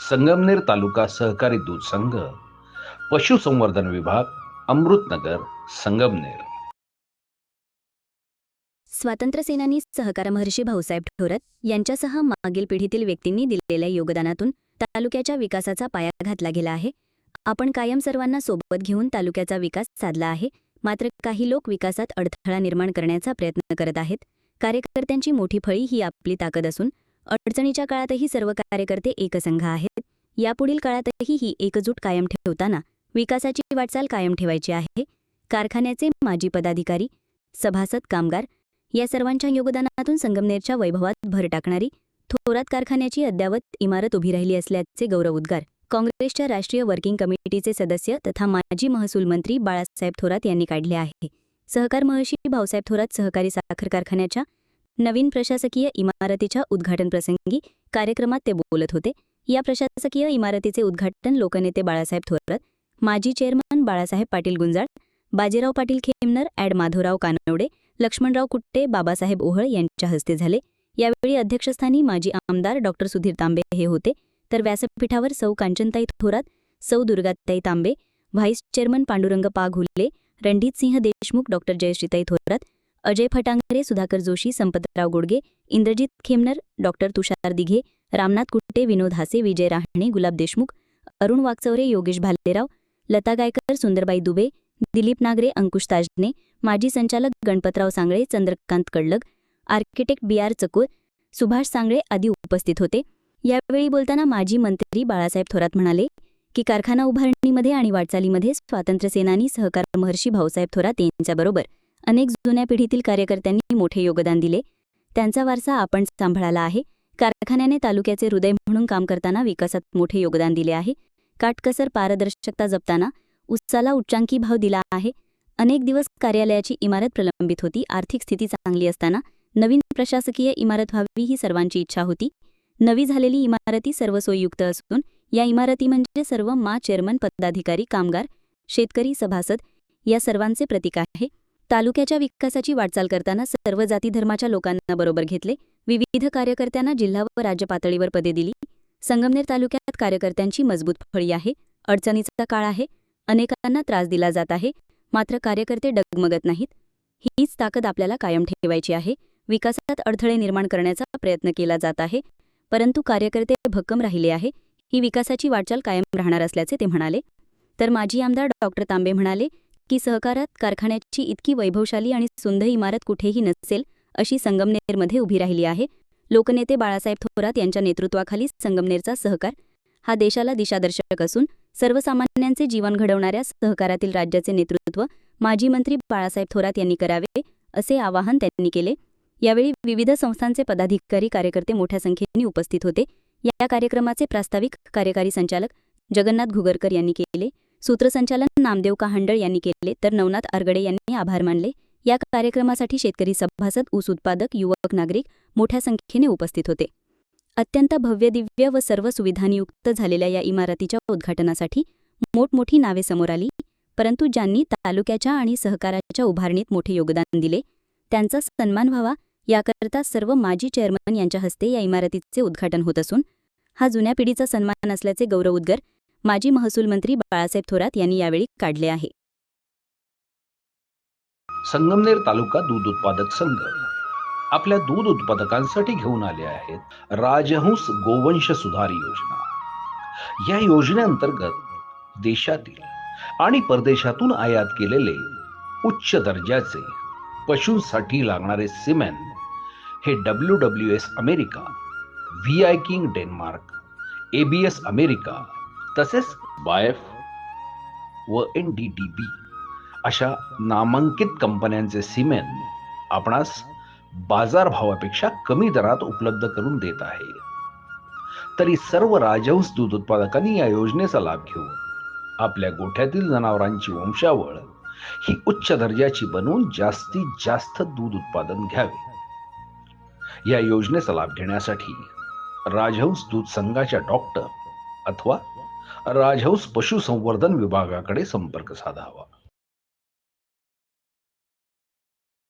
संगमनेर तालुका सहकारी दूध संघ पशुसंवर्धन विभाग अमृतनगर संगमनेर. स्वातंत्र्यसेनानी सहकार महर्षी भाऊसाहेब थोरात यांच्यासह मागील पिढीतील व्यक्तींनी दिलेल्या योगदानातून तालुक्याच्या विकासाचा पाया घातला गेला आहे. आपण कायम सर्वांना सोबत घेऊन तालुक्याचा विकास साधला आहे. मात्र काही लोक विकासात अडथळा निर्माण करण्याचा प्रयत्न करत आहेत. कार्यकर्त्यांची मोठी फळी ही आपली ताकद असून अडचणीच्या काळातही सर्व कार्यकर्ते एकसंघ आहेत. यापुढील काळातही ही एकजूट कायम ठेवताना विकासाची वाटचाल कायम ठेवायची आहे. कारखान्याचे माजी पदाधिकारी सभासद कामगार या सर्वांच्या योगदानातून संगमनेरच्या वैभवात भर टाकणारी थोरात कारखान्याची अद्यावत इमारत उभी राहिली असल्याचे गौरवोद्गार काँग्रेसच्या राष्ट्रीय वर्किंग कमिटीचे सदस्य तथा माजी महसूल मंत्री बाळासाहेब थोरात यांनी काढले आहे. सहकार महर्षी भाऊसाहेब थोरात सहकारी साखर कारखान्याच्या नवीन प्रशासकीय इमारतीच्या उद्घाटनप्रसंगी कार्यक्रमात ते बोलत होते. या प्रशासकीय इमारतीचे उद्घाटन लोकनेते बाळासाहेब थोरात माजी चेअरमन बाळासाहेब पाटील गुंजाळ बाजीराव पाटील खेमनर ॲड माधवराव कानवडे लक्ष्मणराव कुट्टे बाबासाहेब ओहळ यांच्या हस्ते झाले. यावेळी अध्यक्षस्थानी माजी आमदार डॉक्टर सुधीर तांबे हे होते. तर व्यासपीठावर Sau Kanchantai Thorat Sau Durgatai Tambe vice chairman Pandurang Paghulle Ranjitsinh Deshmukh doctor Jayashreetai Thorat Ajay Fatangare Sudhakar Joshi Sampatrao Godge Indrajit Khemnar doctor Tushar Dighe Ramnath Kutte Vinod Hase Vijay Rahane गुलाब देशमुख अरुण वाकचौरे योगेश भालेराव लता गायकर सुंदरबाई दुबे दिलीप नागरे अंकुश ताजने माजी संचालक Ganpatrao Sangle Chandrakant Kadlag architect B R Chakor Subhash Sangle आदी उपस्थित होते. यावेळी बोलताना माजी मंत्री बाळासाहेब थोरात म्हणाले की कारखाना उभारणीमध्ये आणि वाटचालीमध्ये स्वातंत्र्यसेनानी सहकार महर्षी भाऊसाहेब थोरात यांच्याबरोबर अनेक जुन्या पिढीतील कार्यकर्त्यांनी मोठे योगदान दिले. त्यांचा वारसा आपण सांभाळाला आहे. कारखान्याने तालुक्याचे हृदय म्हणून काम करताना विकासात मोठे योगदान दिले आहे. काटकसर पारदर्शकता जपताना उच्चाला उच्चांकी भाव दिला आहे. अनेक दिवस कार्यालयाची इमारत प्रलंबित होती. आर्थिक स्थिती चांगली असताना नवीन प्रशासकीय इमारत व्हावी ही सर्वांची इच्छा होती. नवी झालेली इमारती सर्व सोयीयुक्त असून या इमारती म्हणजे सर्व मा चेअरमन पदाधिकारी कामगार शेतकरी सभासद या सर्वांचे प्रतीक आहे. तालुक्याच्या विकासाची वाटचाल करताना सर्व जाती धर्माच्या लोकांना बरोबर घेतले. विविध कार्यकर्त्यांना जिल्हा व राज्य पातळीवर पदे दिली. संगमनेर तालुक्यात कार्यकर्त्यांची मजबूत फळी आहे. अडचणीचा काळ आहे. अनेकांना त्रास दिला जात आहे. मात्र कार्यकर्ते डगमगत नाहीत. हीच ताकद आपल्याला कायम ठेवायची आहे. विकासात अडथळे निर्माण करण्याचा प्रयत्न केला जात आहे. परंतु कार्यकर्ते भक्कम राहिले आहे. ही विकासाची वाटचाल कायम राहणार असल्याचे ते म्हणाले. तर माजी आमदार डॉक्टर तांबे म्हणाले की सहकारात कारखान्याची इतकी वैभवशाली आणि सुंदर इमारत कुठेही नसेल अशी संगमनेरमध्ये उभी राहिली आहे. लोकनेते बाळासाहेब थोरात यांच्या नेतृत्वाखाली संगमनेरचा सहकार हा देशाला दिशादर्शक असून सर्वसामान्यांचे जीवन घडवणाऱ्या सहकारातील राज्याचे नेतृत्व माजी मंत्री बाळासाहेब थोरात यांनी करावे असे आवाहन त्यांनी केले. यावेळी विविध संस्थांचे पदाधिकारी कार्यकर्ते मोठ्या संख्येने उपस्थित होते. या कार्यक्रमाचे प्रास्ताविक कार्यकारी संचालक जगन्नाथ घुगरकर यांनी केले. सूत्रसंचालन नामदेव काहंडळ यांनी केले तर नवनाथ आरगडे यांनी आभार मानले. या कार्यक्रमासाठी शेतकरी सभासद ऊस उत्पादक युवक नागरिक मोठ्या संख्येने उपस्थित होते. अत्यंत भव्य दिव्य व सर्व सुविधांयुक्त झालेल्या या इमारतीच्या उद्घाटनासाठी मोठमोठी नावे समोर आली परंतु ज्यांनी तालुक्याच्या आणि सहकाराच्या उभारणीत मोठे योगदान दिले त्यांचा सन्मान व्हावा याकरता सर्व माजी चेअरमन यांच्या हस्ते या इमारतीचे उद्घाटन होत असून हा जुन्या पिढीचा सन्मान असल्याचे गौरवोद्गार माजी महसूल मंत्री बाळासाहेब थोरात यांनी यावेळी काढले आहे. संगमनेर तालुका दूध उत्पादक संघ. आपल्या दूध उत्पादकांसाठी घेऊन आले आहेत राजहंस गोवंश सुधार योजना. या योजनेअंतर्गत देशातील आणि परदेशातून आयात केलेले उच्च दर्जाचे पशूंसाठी लागणारे सिमेंट हे W W S America Viking Denmark ABS America तसेच बायफ व एन डी डी बी अशा नामांकित कंपन्यांचे सिमेंट आपणास बाजारभावापेक्षा कमी दरात उपलब्ध करून देत आहे. तरी सर्व राजहंस दूध उत्पादकांनी या योजनेचा लाभ घेऊन आपल्या गोठ्यातील जनावरांची वंशावळ ही उच्च दर्जाची बनवून जास्तीत जास्त दूध उत्पादन घ्यावे. या योजनेचा लाभ घेण्यासाठी राजहंस दूध संघाच्या डॉक्टर अथवा राजहंस पशुसंवर्धन विभागाकडे संपर्क साधावा.